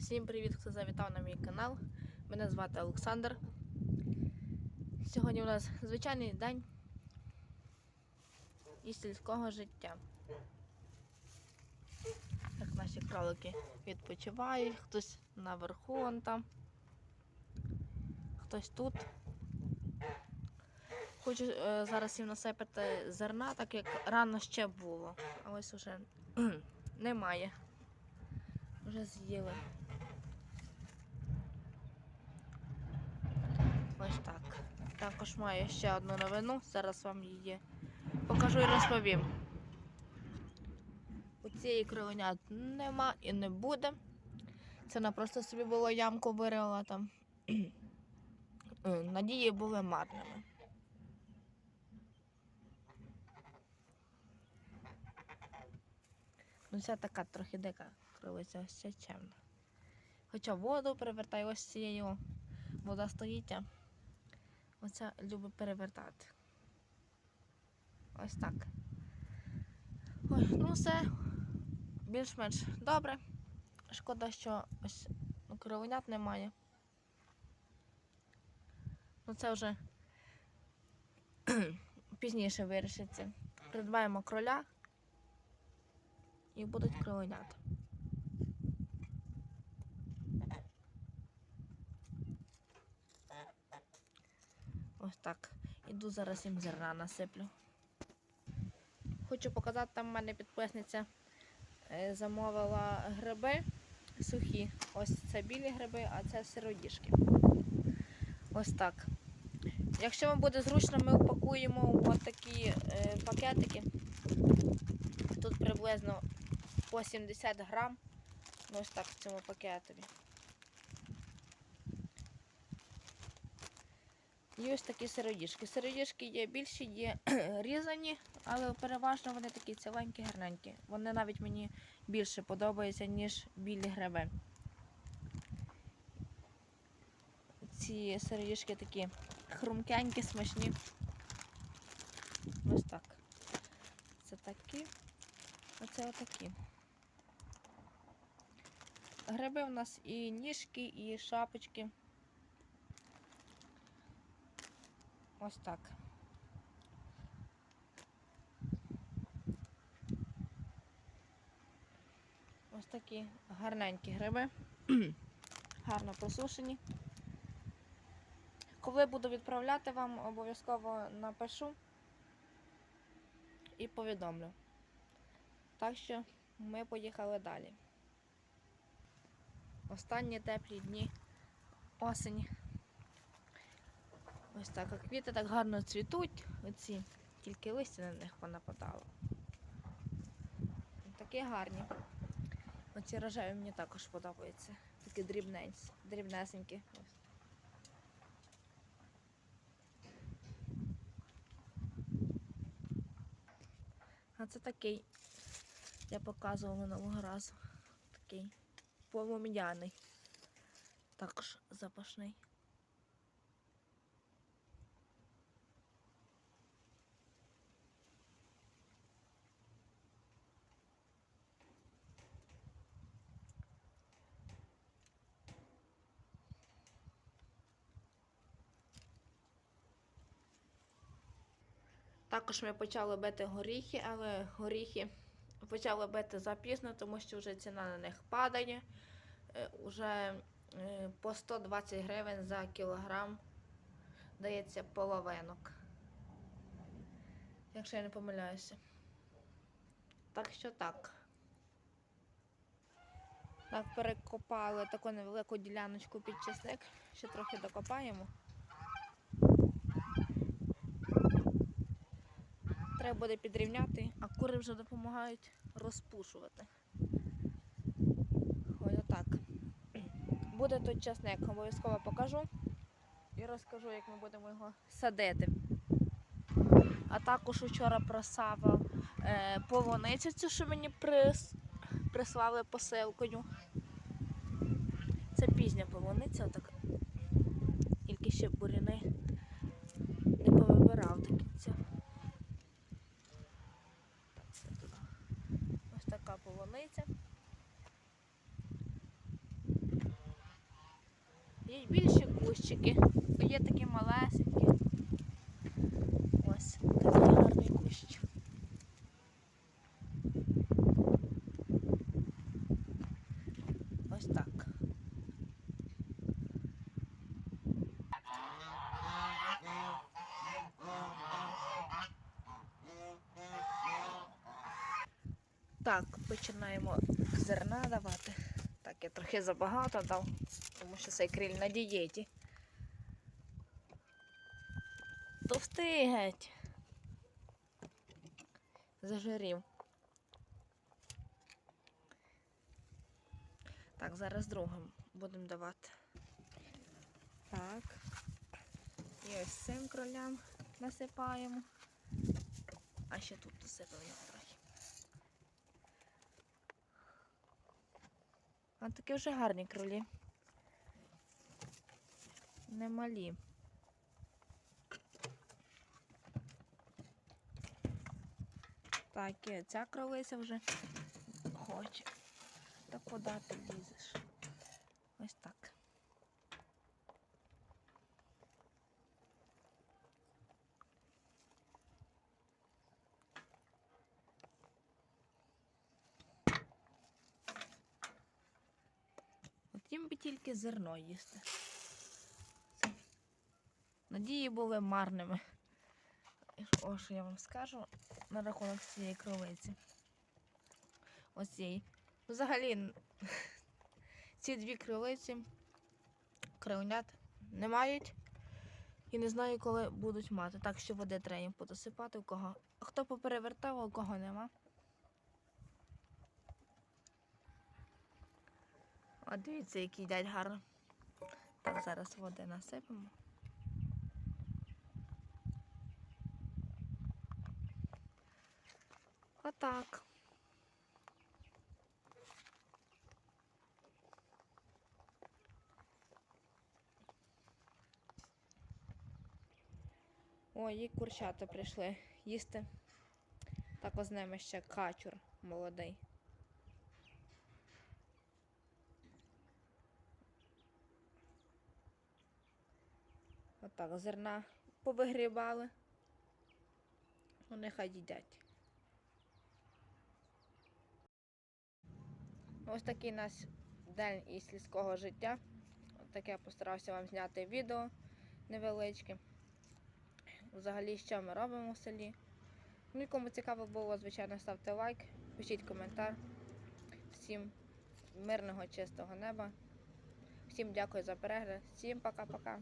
Всім привіт, хто завітав на мій канал. Мене звати Олександр. Сьогодні у нас звичайний день із сільського життя. Як наші кролики відпочивають, хтось наверху вон там, хтось тут. Хочу е, зараз їм насипати зерна, так як рано ще було, а ось уже немає. Вже з'їли. Ось так. Також маю ще одну новину. Зараз вам її покажу і розповім. У цієї кровенят нема і не буде. Це вона просто собі було ямку вирила там. Надії були марними. Ну, це така трохи дика кровиця, ось чемна. Хоча воду перевертаю ось цією, вода стоїть, а оця любить перевертати. Ось так. Ой, ну все, більш-менш добре. Шкода, що ось ну, кровенят немає. Ну це вже пізніше вирішиться. Придбаємо кроля і будуть кровенята. Ось так. Іду зараз їм зерна насиплю. Хочу показати, там в мене підписниця е, замовила гриби сухі. Ось це білі гриби, а це сиродіжки. Ось так. Якщо вам буде зручно, ми упакуємо в такі е, пакетики. Тут приблизно по 70 грам. Ось так в цьому пакетові. І ось такі сиродіжки. Сиродіжки є більші, є різані, але переважно вони такі ціленькі, гарненькі. Вони навіть мені більше подобаються, ніж білі гриби. Ці сиродіжки такі хрумкенькі, смачні. Ось так. Це такі. Оце отакі. Гриби у нас і ніжки, і шапочки. Ось так. Ось такі гарненькі гриби. Гарно просушені. Коли буду відправляти вам, обов'язково напишу і повідомлю. Так що ми поїхали далі. Останні теплі дні осені. Ось так, а квіти так гарно цвітуть, оці, тільки листя на них понападало. Такі гарні. Оці рожеві мені також подобаються. Такі дрібненькі, дрібнесенькі. А це такий, я показувала минулого разу. Такий полум'яний. Також запашний. Також ми почали бити горіхи, але горіхи почали бити запізно, тому що вже ціна на них падає. Е, Уже е, по 120 гривень за кілограм дається половинок. Якщо я не помиляюся. Так що так. Так, перекопали таку невелику діляночку під чесник. Ще трохи докопаємо. Треба буде підрівняти, а кури вже допомагають розпушувати. Ось отак. Буде тут часник, обов'язково покажу і розкажу, як ми будемо його садити. А також вчора просава е, полуницю, цю, що мені прис, прислали посилкою. Це пізня полуниця, отак. Тільки ще буряни не повибирав до кінця. Так, це туди. Ось така полуниця. Є й більші кущики, є такі малесенькі. Ось такий гарний кущ. Ось так. Так, починаємо зерна давати. Так, я трохи забагато дав, тому що цей криль на дієті. Товстий геть. Зажирів. Так, зараз другим будемо давати. Так. І ось цим кролям насипаємо. А ще тут досипаємо трохи. А такі вже гарні кролі. Немалі. Так, ця кролиця вже хоче. Та куди ти лізеш? Ось так. От їм би тільки зерно їсти. Надії були марними. О, що я вам скажу на рахунок цієї кролиці. Ось цієї. Взагалі, ці дві крилиці кривнят не мають. І не знаю, коли будуть мати. Так що води треба їм подосипати, у кого. Хто поперевертав, а у кого нема. О, дивіться, які їдять гарно. Так, зараз води насипемо. Отак. Ой, і курчата прийшли їсти. Так з ними ще качур молодий. Отак, зерна повигрібали. Ну, нехай їдять. Ось такий у нас день із сільського життя. От таке я постарався вам зняти відео невеличке. Взагалі, що ми робимо в селі. Ну, кому цікаво було, звичайно, ставте лайк, пишіть коментар. Всім мирного, чистого неба. Всім дякую за перегляд. Всім пока-пока.